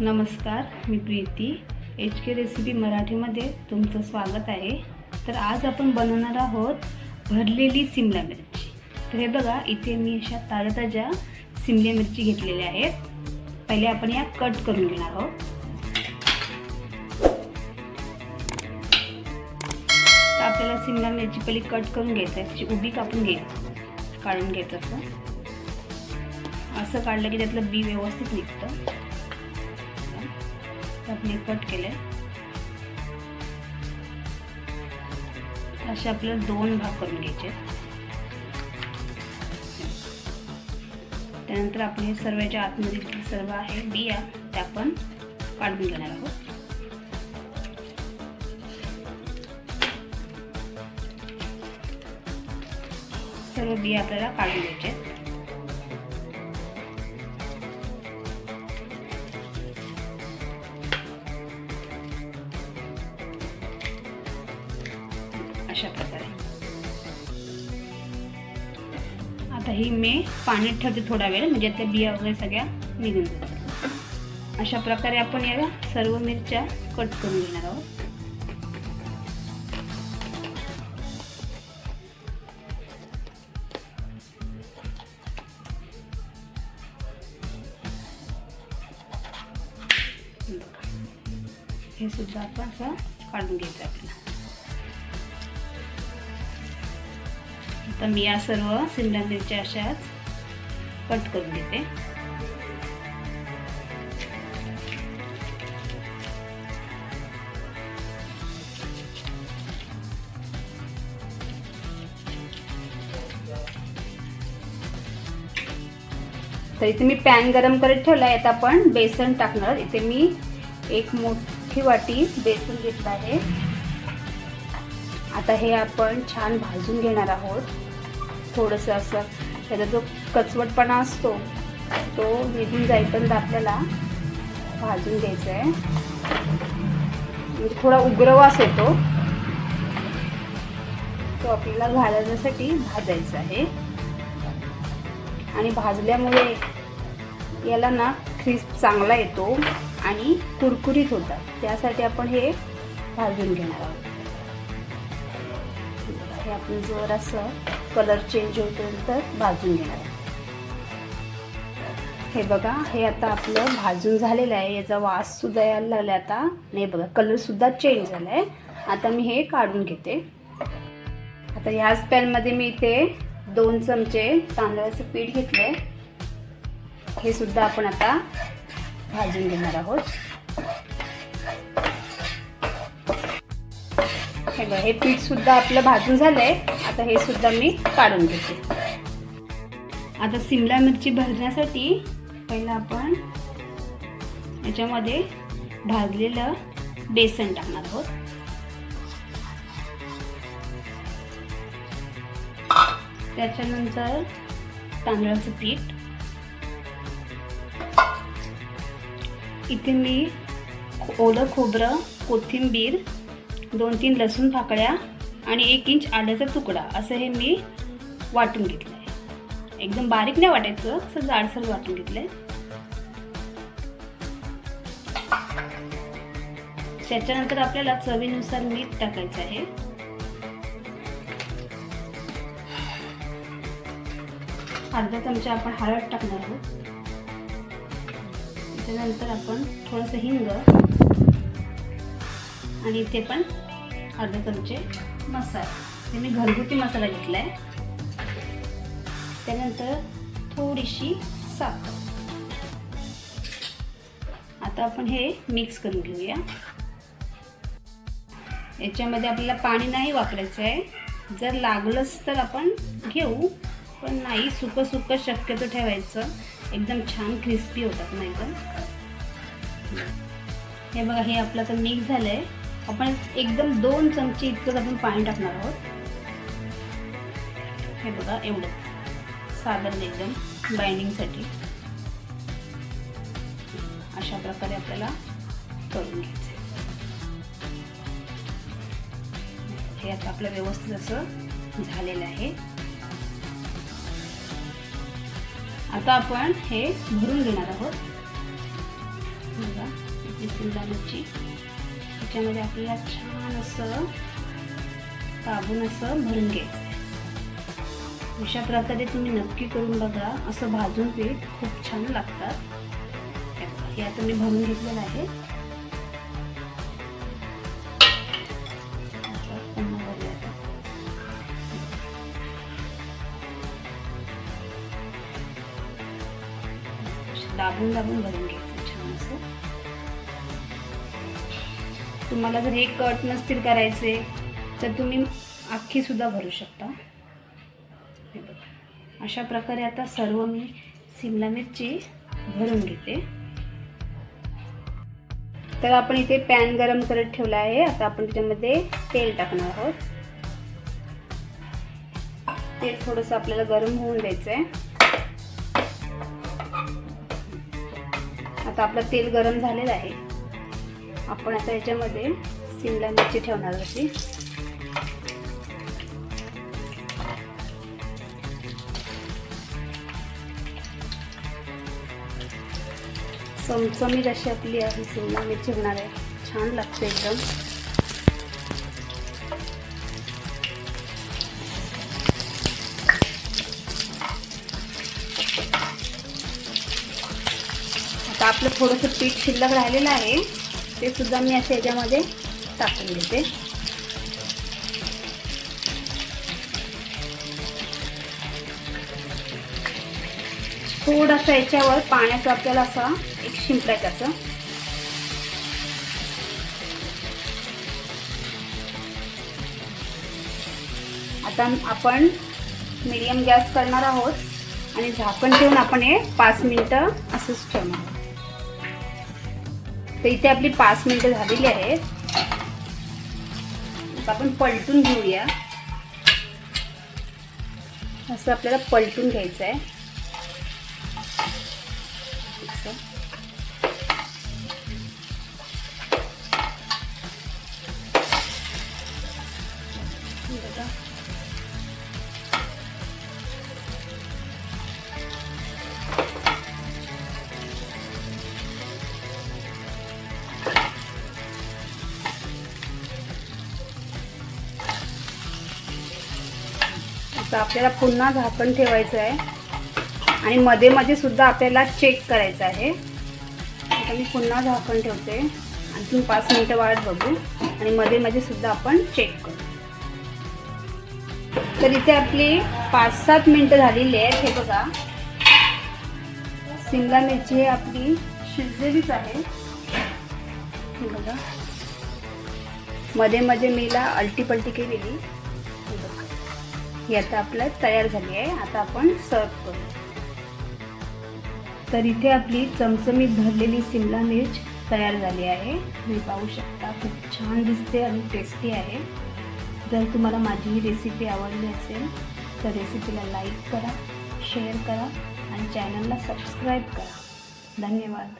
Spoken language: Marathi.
नमस्कार मी प्रीती. एच के रेसिपी मराठीमध्ये तुमचं स्वागत आहे. तर आज आपण बनवणार आहोत भरलेली सिमला मिरची. तर हे बघा इथे मी अशा ताज्या ताज्या सिमल्या मिरची घेतलेल्या आहेत. पहिले आपण या कट करून घेणार आहोत. तर आपल्याला सिमला मिरची पहिले कट करून घ्यायचं आहे. त्याची उभी कापून घ्यायची काढून घ्यायचं असं. असं काढलं की त्यातलं बी व्यवस्थित निघतं. आपण कट केले. असे आपल्याला दोन भाग करून घ्यायचे. त्यानंतर आपण हे सर्वांच्या आतमध्ये सर्व आहे बिया त्या आपण काढून घेणार आहोत. सर्व बिया आपल्याला काढून घ्यायचे. अशा प्रकारे. आता ही मी पाण्यात ठेवते थोडा वेळ म्हणजे त्या बिया वगैरे सगळ्या निघून जातात अशा प्रकारे आपण या सर्व मिरच्या कट करून घेणार आहोत. हे सुद्धा आपण असं काढून घ्यायचं आपल्याला. तर मी या सर्व शिमला मिरच्या अशाच कट करून घेते. तर इथे मी पॅन गरम करत ठेवला आहे आता आपण बेसन टाकणार इथे मी एक मोठी वाटी बेसन घेतलं आहे. आता हे आपण छान भाजून घेणार आहोत. थोडंसं असं. त्याचा जो कचवटपणा असतो तो निघून जाईपर्यंत आपल्याला भाजून घ्यायचा आहे म्हणजे थोडा उग्रवास येतो. तो आपल्याला घालण्यासाठी भाजायचा आहे. आणि भाजल्यामुळे याला ना क्रिस्प चांगला येतो आणि कुरकुरीत होतात. त्यासाठी आपण हे भाजून घेणार आहोत. हे आपण जरासं कलर चेंज होईपर्यंत भाजून घेणार आहोत हे बघा हे आता आपलं भाजून झालेलं आहे. याचा वास सुद्धा यायला लागला आता. नाही बघा कलर सुद्धा चेंज झाला आहे आता मी हे काढून घेते. आता ह्याच पॅनमध्ये मी इथे दोन चमचे तांदळाचं पीठ घेतलंय. हे सुद्धा आपण आता भाजून घेणार आहोत. हे बघा हे पीठ सुद्धा आपलं भाजून झालंय. आता हे सुद्धा मी काढून घेते. आता सिमला मिरची भरण्यासाठी पहिला आपण याच्यामध्ये भाजलेलं बेसन टाकणार आहोत. त्याच्यानंतर तांदळाचं पीठ. इथे मी ओलं खोबरं कोथिंबीर दोन तीन लसूण पाकळ्या आणि एक इंच आल्याचा तुकडा असं हे मी वाटून घेतलं आहे एकदम बारीक नाही वाटायचं असं जाडसर वाटून घेतलं आहे त्याच्यानंतर आपल्याला चवीनुसार मीठ टाकायचं आहे. अर्धा चमचा आपण हळद टाकणार आहोत. त्याच्यानंतर आपण थोडंसं हिंग आणि ते पण अर्धे चमचे मसाला. ते मी घरगुती मसाला घेतला आहे त्यानंतर थोडीशी साखर. आता आपण हे मिक्स करून घेऊया. याच्यामध्ये आपल्याला पाणी नाही वापरायचं आहे. जर लागलंच तर आपण घेऊ पण नाही सुकं सुकं शक्यतो ठेवायचं. एकदम छान क्रिस्पी होतात नाही तर हे बघा हे आपलं तर मिक्स झालं आहे आपण एकदम दोन चमचे इतकंच आपण पाणी टाकणार आहोत. हे बघा एवढं. साधारण एकदम बाइंडिंगसाठी अशा प्रकारे आपल्याला करून घ्यायचं हे आता आपलं व्यवस्थित असं झालेलं आहे. आता आपण हे भरून घेणार आहोत. बघा मिरची. त्याच्यामध्ये आपल्याला छान असं दाबून असं भरून घ्यायचं अशा प्रकारे तुम्ही नक्की करून बघा. असं भाजून पीठ खूप छान लागतात. हे तुम्ही आता मी भरून घेतलेलं आहे. दाबून दाबून भरून घ्या तुम्हाला जर हे कट नसतील करायचे तर तुम्ही अख्खीसुद्धा भरू शकता. अशा प्रकारे आता सर्व मी शिमला मिरची भरून घेते. तर आपण इथे पॅन गरम करत ठेवला आहे. आता आपण त्याच्यामध्ये तेल टाकणार आहोत. तेल थोडंसं आपल्याला गरम होऊन द्यायचं आहे आता आपलं तेल गरम झालेलं आहे. आपण आता याच्यामध्ये शिमला मिरची ठेवणार होती चमचमीत अशी आपली आहे सिमला मिरची होणार आहे. छान लागते एकदम. आता आपलं थोडंसं पीठ शिल्लक राहिलेलं आहे. ते सुद्धा मी असे याच्यामध्ये टाकून देते. थोडंसं याच्यावर पाण्याचा आपल्याला असा एक शिंपडायचं असं आता आपण मिडियम गॅस करणार आहोत आणि झाकण ठेवून आपण हे पाच मिनटं असंच ठेवणार आहोत. तर इथे आपली पाच मिनटं झालेली आहेत. आपण पलटून घेऊया. असं आपल्याला पलटून घ्यायचं आहे आता आपल्याला पुन्हा झाकण ठेवायचं आहे. आणि मध्ये मध्ये सुद्धा आपल्याला चेक करायचं आहे. आता मी पुन्हा झाकण ठेवते. आणखी पाच मिनटं वाढत बघू. आणि मध्ये मध्ये सुद्धा आपण चेक करू. तर इथे आपली पाच सात मिनटं झालेली आहेत हे बघा. शिमला मिरची हे आपली शिजलेलीच आहे. हे बघा. मध्ये मध्ये मीला अलटी पलटी केलेली. ही आता आपलं तयार झाली आहे. आता आपण सर्व करू. तर इथे आपली चमचमीत भरलेली सिमला मिर्च तयार झाली आहे. तुम्ही पाहू शकता खूप छान दिसते आणि टेस्टी आहे. जर तुम्हाला माझी ही रेसिपी आवडली असेल तर रेसिपीला लाईक करा शेअर करा आणि चॅनलला सबस्क्राईब करा. धन्यवाद.